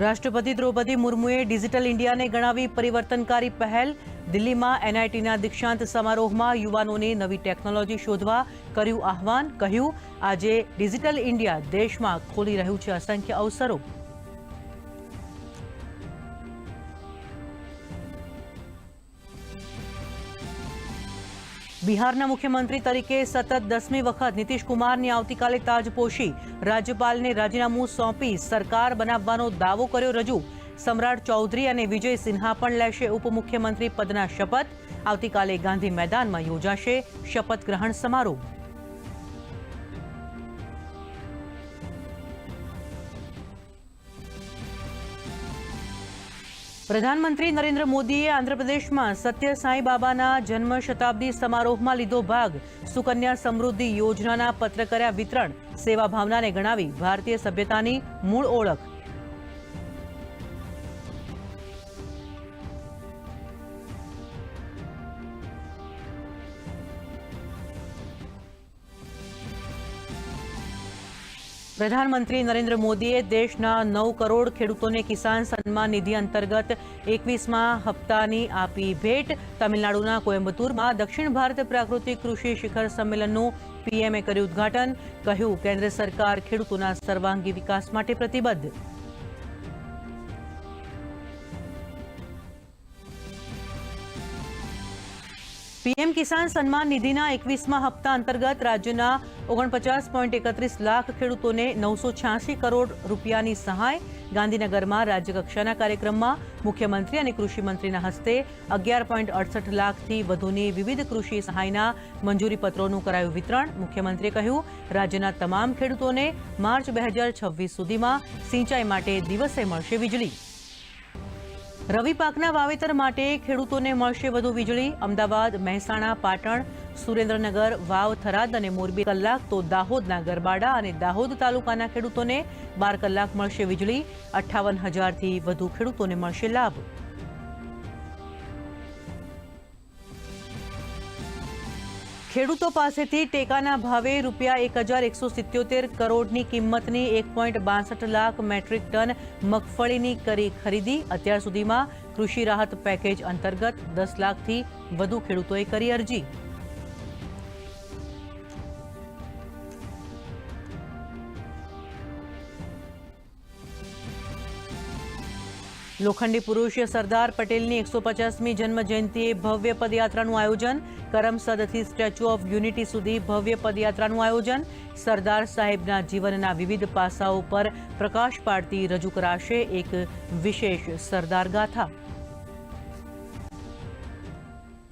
રાષ્ટ્રપતિ દ્રૌપદી મુર્મુએ ડિજિટલ ઇન્ડિયાને ગણાવી પરિવર્તનકારી પહેલ. દિલ્હીમાં એનઆઈટીના દીક્ષાંત સમારોહમાં યુવાનોને નવી ટેકનોલોજી શોધવા કર્યું આહવાન. કહ્યું, આજે ડિજિટલ ઇન્ડિયા દેશમાં ખોલી રહ્યું છે અસંખ્ય અવસરો. બિહારના મુખ્યમંત્રી તરીકે સતત દસમી વખત નીતિશ કુમારની આવતીકાલે તાજપોશી. રાજ્યપાલને રાજીનામું સોંપી સરકાર બનાવવાનો દાવો કર્યો રજૂ. સમ્રાટ ચૌધરી અને વિજય સિન્હા પણ લેશે ઉપમુખ્યમંત્રી પદના શપથ. આવતીકાલે ગાંધી મેદાનમાં યોજાશે શપથ ગ્રહણ સમારોહ. પ્રધાનમંત્રી નરેન્દ્ર મોદીએ આંધ્રપ્રદેશમાં સત્ય સાંઈ બાબાના જન્મ શતાબ્દી સમારોહમાં લીધો ભાગ. સુકન્યા સમૃદ્ધિ યોજનાના પત્ર કર્યા વિતરણ સેવા ભાવનાને ગણાવી ભારતીય સભ્યતાની મૂળ ઓળખ. પ્રધાનમંત્રી નરેન્દ્ર મોદીએ દેશના નવ કરોડ ખેડૂતોને કિસાન સન્માન નિધિ અંતર્ગત એકવીસમાં હપ્તાની આપી ભેટ. તમિલનાડુના કોયમ્બતુરમાં દક્ષિણ ભારત પ્રાકૃતિક કૃષિ શિખર સંમેલનનું પીએમએ કર્યું ઉદ્ઘાટન. કહ્યું, કેન્દ્ર સરકાર ખેડૂતોના સર્વાંગી વિકાસ માટે પ્રતિબદ્ધ. પીએમ કિસાન સન્માન નિધિના એકવીસમાં હપ્તા અંતર્ગત રાજ્યના ઓગણપચાસ પોઈન્ટ એકત્રીસ લાખ ખેડૂતોને નવસો છ્યાસી કરોડ રૂપિયાની સહાય. ગાંધીનગરમાં રાજ્યકક્ષાના કાર્યક્રમમાં મુખ્યમંત્રી અને કૃષિમંત્રીના હસ્તે અગિયાર પોઈન્ટ અડસઠ લાખથી વધુની વિવિધ કૃષિ સહાયના મંજૂરી પત્રોનું કરાયું વિતરણ. મુખ્યમંત્રીએ કહ્યું, રાજ્યના તમામ ખેડૂતોને માર્ચ બે હજાર છવ્વીસ સુધીમાં સિંચાઈ માટે દિવસે મળશે વીજળી. રવિ પાકના વાવેતર માટે ખેડૂતોને મળશે વધુ વીજળી. અમદાવાદ, મહેસાણા, પાટણ, સુરેન્દ્રનગર, વાવ, થરાદ અને મોરબી કલાક તો દાહોદના ગરબાડા અને દાહોદ તાલુકાના ખેડૂતોને બાર કલાક મળશે વીજળી. અઠ્ઠાવન હજારથી વધુ ખેડૂતોને મળશે લાભ. ખેડૂતો પાસેથી ટેકાના ભાવે રૂપિયા એક હજાર એકસો સિત્યોતેર કરોડની કિંમતની એક પોઈન્ટ બાસઠ લાખ મેટ્રિક ટન મગફળીની કરી ખરીદી. અત્યાર સુધીમાં કૃષિ રાહત પેકેજ અંતર્ગત દસ લાખથી વધુ ખેડૂતોએ કરી અરજી. લોખંડી પુરુષ સરદાર પટેલની એકસો પચાસમી જન્મ જયંતિએ ભવ્ય પદયાત્રાનું આયોજન. કરમસદથી સ્ટેચ્યુ ઓફ યુનિટી સુધી ભવ્ય પદયાત્રાનું આયોજન. સરદાર સાહેબના જીવનના વિવિધ પાસાઓ પર પ્રકાશ પાડતી રજૂ કરાશે એક વિશેષ સરદાર ગાથા